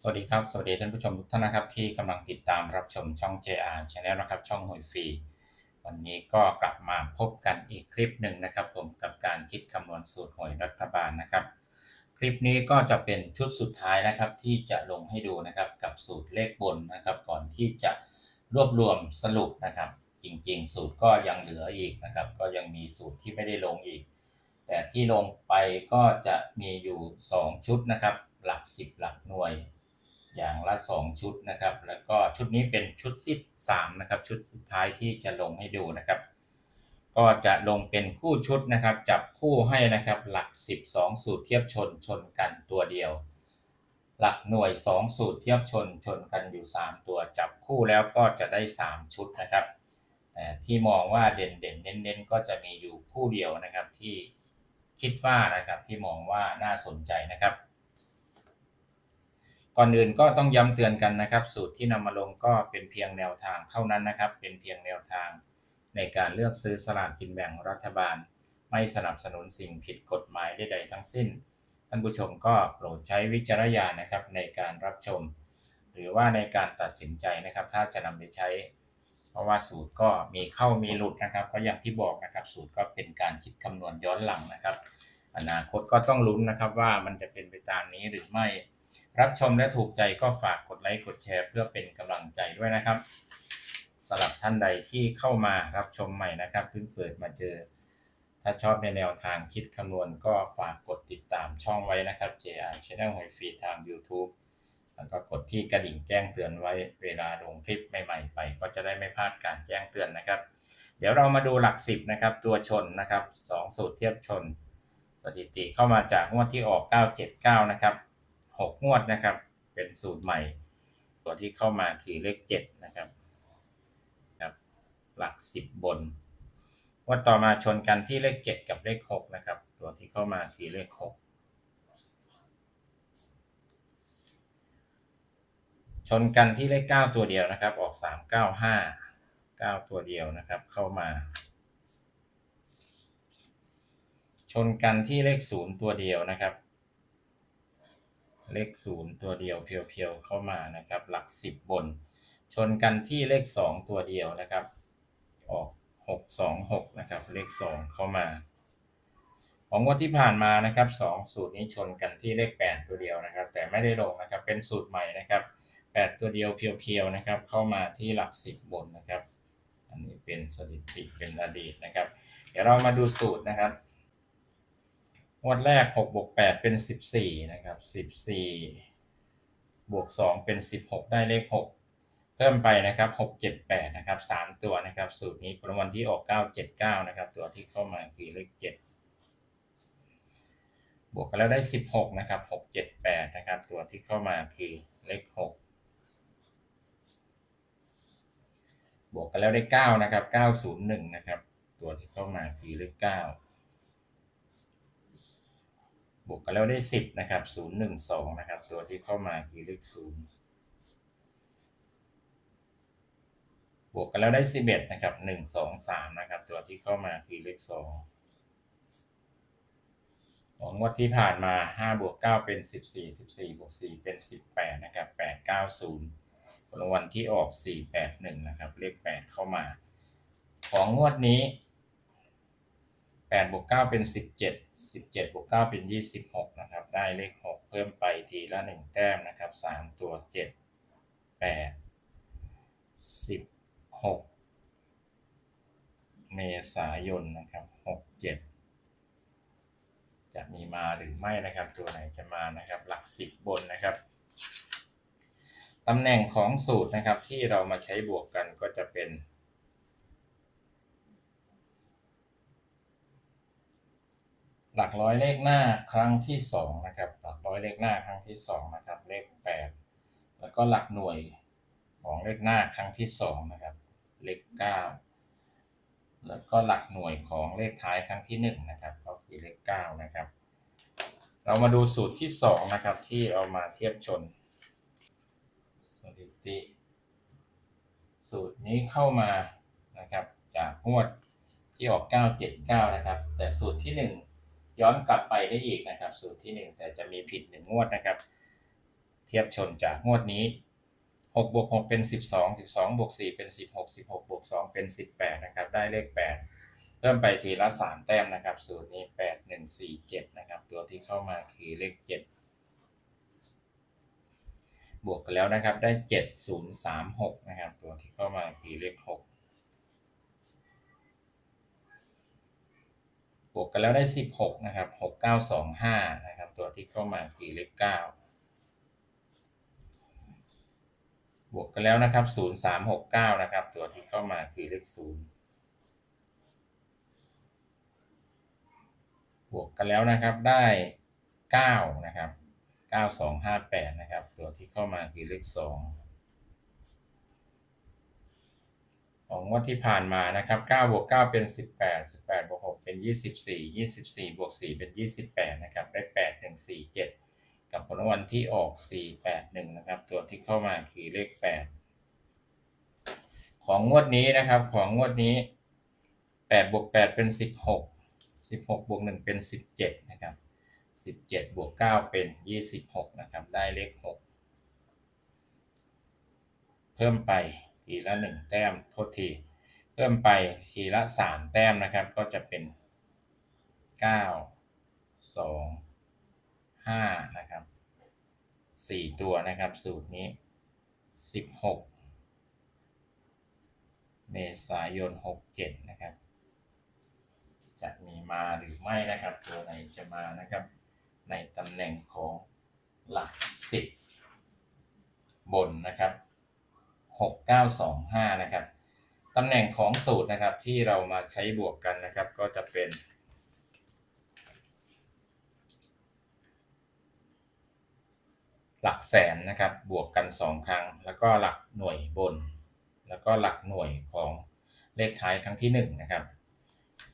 สวัสดีครับ สวัสดีท่านผู้ชมทุกท่านนะครับ ที่กำลังติดตามรับชมช่อง JR Channel นะครับ ช่องหวยฟรี วันนี้ก็กลับมาพบกันอีกคลิปหนึ่งนะครับ ผมกับการคิดคำนวณสูตรหวยรัฐบาลนะครับ คลิปนี้ก็จะเป็นชุดสุดท้ายนะครับ ที่จะลงให้ดูนะครับกับสูตรเลขบนนะครับ ก่อนที่จะรวบรวมสรุปนะครับ จริงๆ สูตรก็ยังเหลืออีกนะครับ ก็ยังมีสูตรที่ไม่ได้ลงอีก แต่ที่ลงไปก็จะมีอยู่ 2 ชุดนะครับ หลัก 10 หลักหน่วย อย่างละ 2 ชุดนะครับ แล้วก็ชุดนี้เป็นชุดที่3นะครับ ชุดสุดท้ายที่จะลงให้ดูนะครับ ก็จะลงเป็นคู่ชุดนะครับ จับคู่ให้นะครับหลัก 12 สูตรเทียบชนชนกันตัวเดียว หลักหน่วย 2 สูตรเทียบชนชนกันอยู่ 3 ตัวจับคู่แล้วก็จะได้ 3 ชุดนะครับแต่ที่มองว่าเด่นเด่นๆเน้นๆก็จะมีอยู่คู่เดียวนะครับที่คิดว่านะครับที่มองว่าน่าสนใจนะครับ ก่อนอื่นก็ต้องย้ำเตือนกันนะครับ สูตรที่นำมาลงก็เป็นเพียงแนวทางเท่านั้นนะครับ เป็นเพียงแนวทาง ในการเลือกซื้อสลากกินแบ่งรัฐบาล ไม่สนับสนุนสิ่งผิดกฎหมายใดๆทั้งสิ้น ท่านผู้ชมก็โปรดใช้วิจารณญาณนะครับในการรับชม หรือว่าในการตัดสินใจนะครับ ถ้าจะนำไปใช้ เพราะว่าสูตรก็มีเข้ามีหลุดนะครับ ก็อย่างที่บอกนะครับ สูตรก็เป็นการคิดคำนวณย้อนหลังนะครับ อนาคตก็ต้องลุ้นนะครับว่ามันจะเป็นไปตามนี้หรือไม่ รับชมและถูกใจก็ฝากกดไลค์กดแชร์ เพื่อเป็นกำลังใจด้วยนะครับสำหรับท่านใดที่เข้ามารับชมใหม่นะครับเพิ่งเปิดมาเจอ ถ้าชอบในแนวทางคิดคำนวณก็ฝากกดติดตามช่องไว้นะครับ JR Channel หวยฟรีทาง YouTube แล้วก็กดที่กระดิ่งแจ้งเตือนไว้เวลาลงคลิปใหม่ๆไป ก็จะได้ไม่พลาดการแจ้งเตือนนะครับ เดี๋ยวเรามาดูหลักสิบนะครับตัวชนนะครับสองสูตรเทียบชน สถิติเข้ามาจากงวดที่ออก 979 นะครับ 6 งวดนะครับ เป็นสูตรใหม่ ตัวที่เข้ามาคือเลข 7 นะครับครับ หลัก 10 บนงว่าต่อมาชนกันที่เลข 7 กับเลข 6 นะครับ ตัวที่เข้ามาคือเลข 6 ชนกันที่เลข 9 ตัวเดียวนะครับ ออก 395 9 ตัวเดียวนะครับเข้ามา ชนกันที่เลข 0 ตัวเดียวนะครับ เลข 0 ตัวเดียวเพียวๆเข้ามานะครับ หลัก 10 บน ชนกันที่เลข 2 ตัวเดียวนะครับ ออก 626 นะครับ เลข 2 เข้ามา ของงวดที่ผ่านมานะครับ2สูตรนี้ชนกันที่เลข 8 ตัวเดียวนะครับ แต่ไม่ได้ลงนะครับเป็นสูตรใหม่นะครับ 8 ตัวเดียวเพียวๆนะครับ เข้ามาที่หลัก 10 บนนะครับ อันนี้เป็นสถิติเป็นอดีตนะครับ เดี๋ยวเรามาดูสูตรนะครับ งวดแรก6บวก8เป็น14นะครับ14บวก2เป็น16ได้เลข6เพิ่มไปนะครับ6 7 8นะครับ3ตัวนะครับสูตรนี้รางวัลที่ออก979นะครับตัวที่เข้ามาคือเลข7บวกกันแล้วได้16นะครับ6 7 8นะครับตัวที่เข้ามาคือเลข6บวกกันแล้วได้9นะครับ901นะครับตัวที่เข้ามาคือเลข9 บวกกันแล้วได้สิบนะครับศูนย์หนึ่งสองนะครับ ตัวที่เข้ามาคือเลขศูนย์บวกกันแล้วได้สิบเอ็ดนะครับหนึ่งสองสามนะครับ ตัวที่เข้ามาคือเลขสองของงวดที่ผ่านมาห้าบวกเก้าเป็นสิบสี่สิบสี่บวกสี่เป็นสิบแปดนะครับแปดเก้าศูนย์รางวัลที่ออกสี่แปดหนึ่งนะครับ เลขแปดเข้ามา ของงวดนี้ แปดบวกเก้าเป็นสิบเจ็ดสิบเจ็ดบวกเก้าเป็นยี่สิบหกนะครับ ได้เลขหกเพิ่มไปทีละหนึ่งแต้มนะครับสามตัวเจ็ดแปดสิบหกเมษายนนะครับหกเจ็ดจะมีมาหรือไม่นะครับ ตัวไหนจะมานะครับ หลักสิบบนนะครับตำแหน่งของสูตรนะครับที่เรามาใช้บวกกันก็จะเป็น หลักร้อยเลขหน้าครั้งที่สองนะครับ หลักร้อยเลขหน้าครั้งที่สองนะครับ เลขแปดแล้วก็หลักหน่วยของเลขหน้าครั้งที่สองนะครับ เลขเก้าแล้วก็หลักหน่วยของเลขท้ายครั้งที่หนึ่งนะครับ ก็คือเลขเก้านะครับ เรามาดูสูตรที่สองนะครับ ที่เอามาเทียบชนสถิติ สูตรนี้เข้ามานะครับจากงวดที่ออก 979 นะครับ แต่สูตรที่ 1 ย้อนกลับไปได้อีกนะครับ สูตรที่ 1 แต่จะมีผิด 1 งวดนะครับ เทียบชนจากงวดนี้6บวก6เป็น 12 12บวก4เป็น 16 16บวก2เป็น 18นะครับได้เลข 8 เริ่มไปทีละ 3 แต้มนะครับ สูตรนี้ 8 1 4 7นะครับตัวที่เข้ามาคือเลข 7 บวกกันแล้วนะครับได้ 7036นะครับตัวที่เข้ามาคือเลข 6 วกกันแล้วได้ 16 นะครับ 6925 นะครับ ตัวที่เข้ามาคือเลข9บวกกันแล้วนะครับ 0369 นะครับ ตัวที่เข้ามาคือเลข0บวกกันแล้วนะครับได้9นะครับ9258 นะครับ ตัวที่เข้ามาคือเลข2 ของงวดที่ผ่านมานะครับเก้าบวกเก้าเป็นสิบแปดสิบแปดบวกหกเป็นยี่สิบสี่ยี่สิบสี่บวกสี่เป็นยี่สิบแปดนะครับ ได้แปดหนึ่งสี่เจ็ดกับผลวัลที่ออก 481 นะครับ ตัวที่เข้ามาคือเลข 8 ของงวดนี้นะครับ ของงวดนี้ 8 บวก 8 เป็น 16 16 บวก 1 เป็น 17 นะครับ 17 บวก 9 เป็น 26 นะครับ ได้เลข 6 เพิ่มไป ทีละ 1 แต้มโทษที เพิ่มไปทีละ 3 แต้มนะครับ ก็จะเป็น 9 2ห้านะครับสี่ตัวนะครับ สูตรนี้สิบหกเมษายนหกเจ็ดนะครับ จะมีมาหรือไม่นะครับ ตัวไหนจะมานะครับ ในตำแหน่งของหลักสิบบนนะครับ หกเก้าสองห้านะครับตำแหน่งของสูตรนะครับที่เรามาใช้บวกกันนะครับ ก็จะเป็นหลักแสนนะครับบวกกัน 2 ครั้ง แล้วก็หลักหน่วยบน แล้วก็หลักหน่วยของเลขท้ายครั้งที่1นะครับ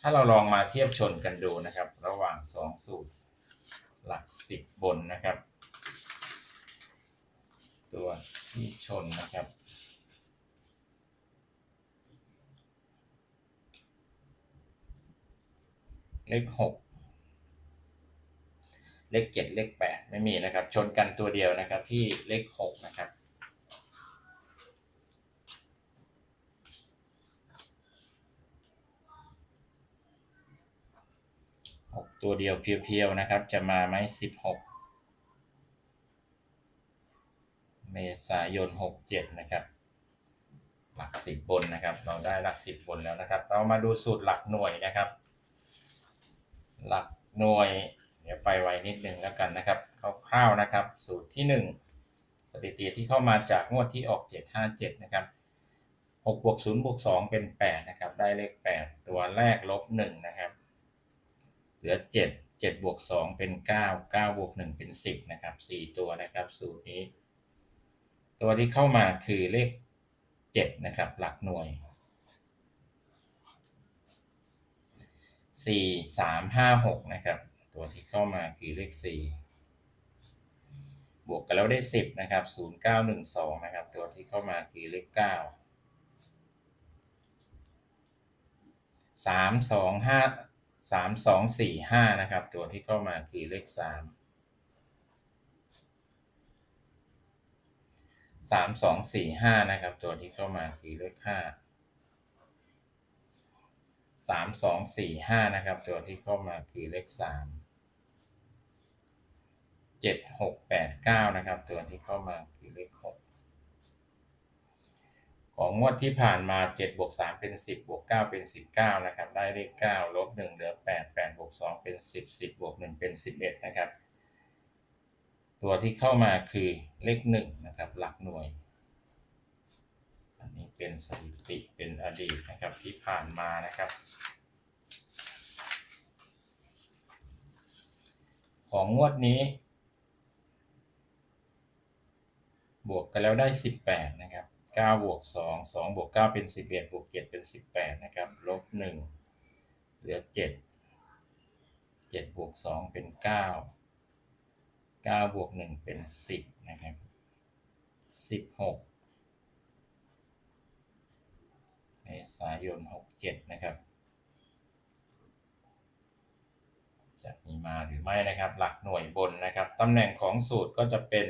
ถ้าเราลองมาเทียบชนกันดูนะครับ ระหว่าง 2 สูตร หลัก 10 บนนะครับ ตัวที่ชนนะครับ เลข6เลขเจ็ดเลขแปดไม่มีนะครับ ชนกันตัวเดียวนะครับ ที่เลขหกนะครับหกตัวเดียวเพียวๆนะครับ จะมาไหมสิบหกเมษายนหกเจ็ดนะครับ หลักสิบบนนะครับ เราได้หลักสิบบนแล้วนะครับ เรามาดูสูตรหลักหน่วยนะครับ หลักหน่วย เดี๋ยวไปไวนิดนึงแล้วกันนะครับคร่าวๆนะครับ สูตรที่ 1 สถิติที่เข้ามาจากงวดที่ออก 757 นะครับ6บวก0บวก2เป็น 8 นะครับ ได้เลข 8 ตัวแรกลบ 1 นะครับ เหลือ 7 7บวก2เป็น 9 9บวก1เป็น 10 นะครับ 4 ตัวนะครับ สูตรนี้ ตัวที่เข้ามาคือเลข 7 นะครับ หลักหน่วย สี่สามห้าหกนะครับ ตัวที่เข้ามาคือเลขสี่บวกกันแล้วได้สิบนะครับศูนย์เก้าหนึ่งสองนะครับ ตัวที่เข้ามาคือเลขเก้าสามสองห้าสามสองสี่ห้านะครับ ตัวที่เข้ามาคือเลขสามสามสองสี่ห้านะครับ ตัวที่เข้ามาคือเลขห้า สามสองสี่ห้านะครับ ตัวที่เข้ามาคือเลขสามเจ็ดหกแปดเก้านะครับ ตัวที่เข้ามาคือเลขหกของงวดที่ผ่านมาเจ็ดบวกสามเป็นสิบบวกเก้าเป็นสิบเก้านะครับ ได้เลขเก้าลบหนึ่งเหลือแปดแปดบวกสองเป็นสิบสิบบวกหนึ่งเป็นสิบเอ็ดนะครับ ตัวที่เข้ามาคือเลขหนึ่งนะครับ หลักหน่วย นนี้เป็นสถิติเป็นอดีตนะครับที่ผ่านมานะครับ ของงวดนี้ บวกกันแล้วได้ 18 นะครับ 9 บวก 2 2 บวก 9 เป็น 11 บวก 7 เป็น 18 นะครับ ลบ 1 เหลือ 7 7 บวก 2 เป็น 9 9 บวก 1 เป็น 10 นะครับ 16 เมษายน 67 นะครับ จะมีมาหรือไม่นะครับ หลักหน่วยบนนะครับตำแหน่งของสูตรก็จะเป็น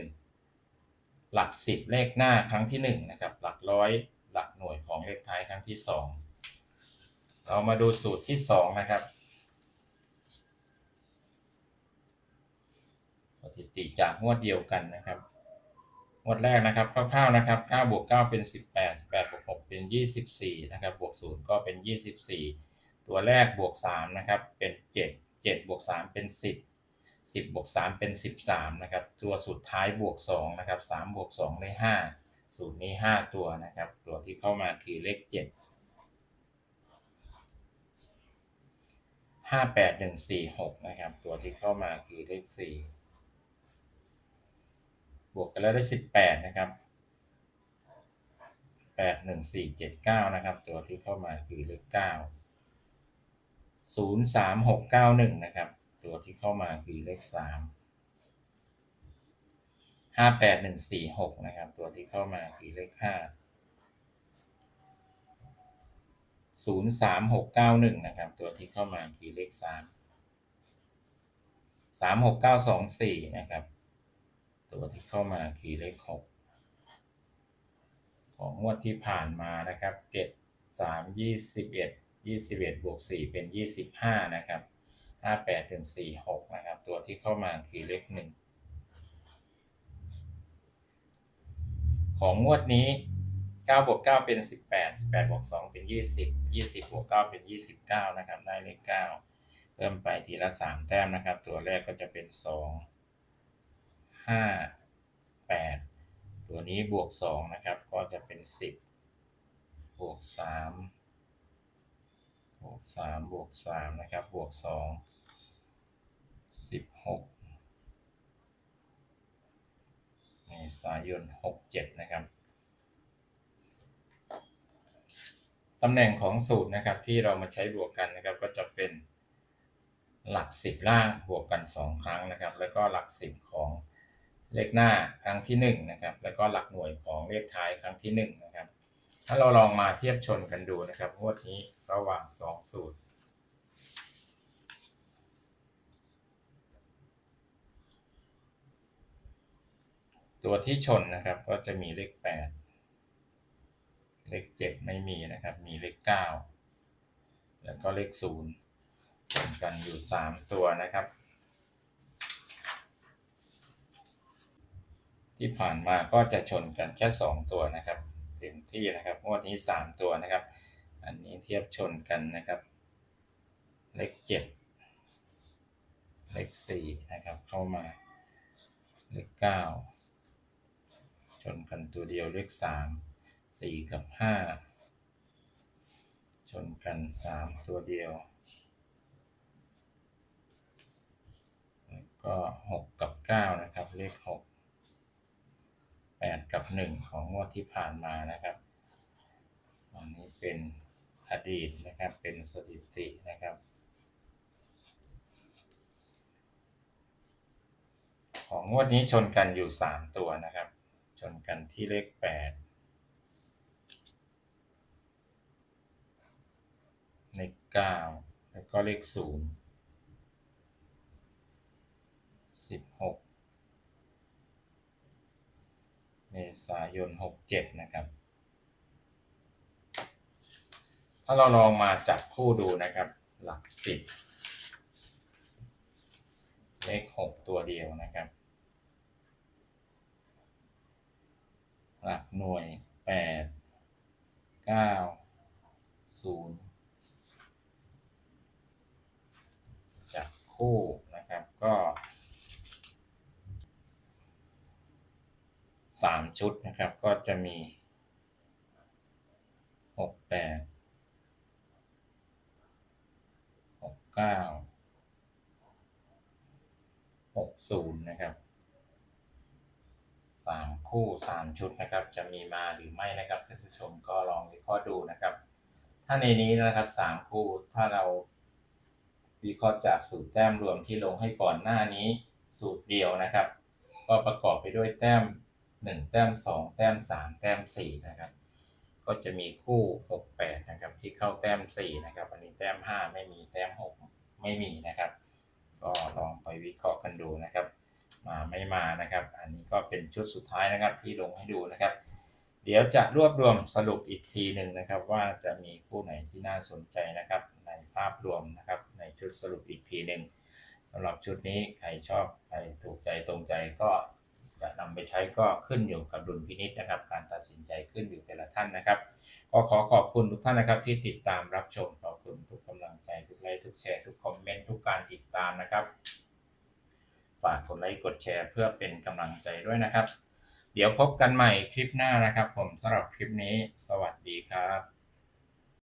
หลักสิบเลขหน้าครั้งที่หนึ่งนะครับ หลักร้อยหลักหน่วยของเลขท้ายครั้งที่สองเรามาดูสูตรที่สองนะครับ สถิติจากงวดเดียวกันนะครับ งวดแรกนะครับคร่าวๆนะครับ9บวก9เป็น 18 18บวก6เป็น 24นะครับบวก0ก็เป็น 24 ตัวแรกบวก3นะครับเป็น 7 7บวก3เป็น 10 10บวก3เป็น 13นะครับตัวสุดท้ายบวก2นะครับ3บวก2ได้5สูตรนี้ 5 ตัวนะครับตัวที่เข้ามาคือเลข 7 5 8 1 4 6นะครับตัวที่เข้ามาคือเลข 4 วกกันแล้วได้สิบแปดนะครับแปดหนึ่งสี่เจ็ดเก้านะครับ ตัวที่เข้ามาคือเลขเก้าศูนย์สามหกเก้าหนึ่งนะครับ ตัวที่เข้ามาคือเลขสามห้าแปดหนึ่งสี่หกนะครับ ตัวที่เข้ามาคือเลขห้าศูนย์สามหกเก้าหนึ่งนะครับ ตัวที่เข้ามาคือเลขสามสามหกเก้าสองสี่นะครับ ตัวที่เข้ามาคือเลขหกของงวดที่ผ่านมานะครับเจ็ดสามยี่สิบเอ็ดยี่สิบเอ็ดบวกสี่เป็นยี่สิบห้านะครับห้าแปดถึงสี่หกนะครับ ตัวที่เข้ามาคือเลขหนึ่งของงวดนี้เก้าบวกเก้าเป็นสิบแปดสิบแปดบวกสองเป็นยี่สิบยี่สิบบวกเก้าเป็นยี่สิบเก้านะครับ ได้เลขเก้าเพิ่มไปทีละสามแต้มนะครับ ตัวแรกก็จะเป็นสอง ห้าแปดตัวนี้บวกสองนะครับ ก็จะเป็นสิบบวกสามบวกสามบวกสามนะครับ บวกสองสิบหกเมษายนหกเจ็ดนะครับตำแหน่งของสูตรนะครับที่เรามาใช้บวกกันนะครับ ก็จะเป็นหลักสิบล่างบวกกันสองครั้งนะครับ แล้วก็หลักสิบของ เลขหน้าครั้งที่หนึ่งนะครับแล้วก็หลักหน่วยของเลขท้ายครั้งที่หนึ่งนะครับถ้าเราลองมาเทียบชนกันดูนะครับงวดนี้ระหว่างสองสูตร ตัวที่ชนนะครับก็จะมีเลขแปดเลขเจ็ดไม่มีนะครับ มีเลขเก้าแล้วก็เลขศูนย์ชนกันอยู่สามตัวนะครับ ที่ผ่านมาก็จะชนกันแค่สองตัวนะครับเต็มที่นะครับงวดนี้สามตัวนะครับ อันนี้เทียบชนกันนะครับเลขเจ็ดเลขสี่นะครับเข้ามาเลขเก้าชนกันตัวเดียวเลขสามสี่กับห้าชนกันสามตัวเดียวแล้วก็หกกับเก้านะครับ เลขหกแปดกับ หนึ่งของงวดที่ผ่านมานะครับ อันนี้เป็นอดีตนะครับ เป็นสถิตินะครับ ของงวดนี้ชนกันอยู่สามตัวนะครับ ชนกันที่เลขแปดเลขเก้าแล้วก็เลขศูนย์สิบหกเม ษายนหกเจ็ดนะครับ ถ้าเราลองมาจับคู่ดูนะครับ หลักสิบเลขหกตัวเดียวนะครับ หลักหน่วยแปดเก้าศูนย์จับคู่นะครับก็สามชุดนะครับ ก็จะมีหกแปดหกเก้าหกศูนย์นะครับสามคู่สามชุดนะครับ จะมีมาหรือไม่นะครับท่านผู้ชมก็ลองวิเคราะห์ดูนะครับ ถ้าในนี้นะครับสามคู่ถ้าเราวิเคราะห์จากสูตรแต้มรวมที่ลงให้ก่อนหน้านี้สูตรเดียวนะครับ ก็ประกอบไปด้วยแต้ม หนึ่งแต้มสองแต้มสามแต้มสี่นะครับ ก็จะมีคู่หกแปดนะครับ ที่เข้าแต้มสี่นะครับ อันนี้แต้มห้าไม่มีแต้มหกไม่มีนะครับ ก็ลองไปวิเคราะห์กันดูนะครับ มาไม่มานะครับ อันนี้ก็เป็นชุดสุดท้ายนะครับที่ลงให้ดูนะครับ เดี๋ยวจะรวบรวมสรุปอีกทีหนึ่งนะครับ ว่าจะมีคู่ไหนที่น่าสนใจนะครับ ในภาพรวมนะครับ ในชุดสรุปอีกทีหนึ่งสำหรับชุดนี้ใครชอบใครถูกใจตรงใจก็ จะนำไปใช้ก็ขึ้นอยู่กับดุลพินิจนะครับ การตัดสินใจขึ้นอยู่แต่ละท่านนะครับ ก็ขอขอบคุณทุกท่านนะครับ ที่ติดตามรับชมขอบคุณทุกกำลังใจทุกไลค์ทุกแชร์ทุกคอมเมนต์ทุกการติดตามนะครับ ฝากกดไลค์กดแชร์เพื่อเป็นกำลังใจด้วยนะครับ เดี๋ยวพบกันใหม่คลิปหน้านะครับ ผมสำหรับคลิปนี้ สวัสดีครับ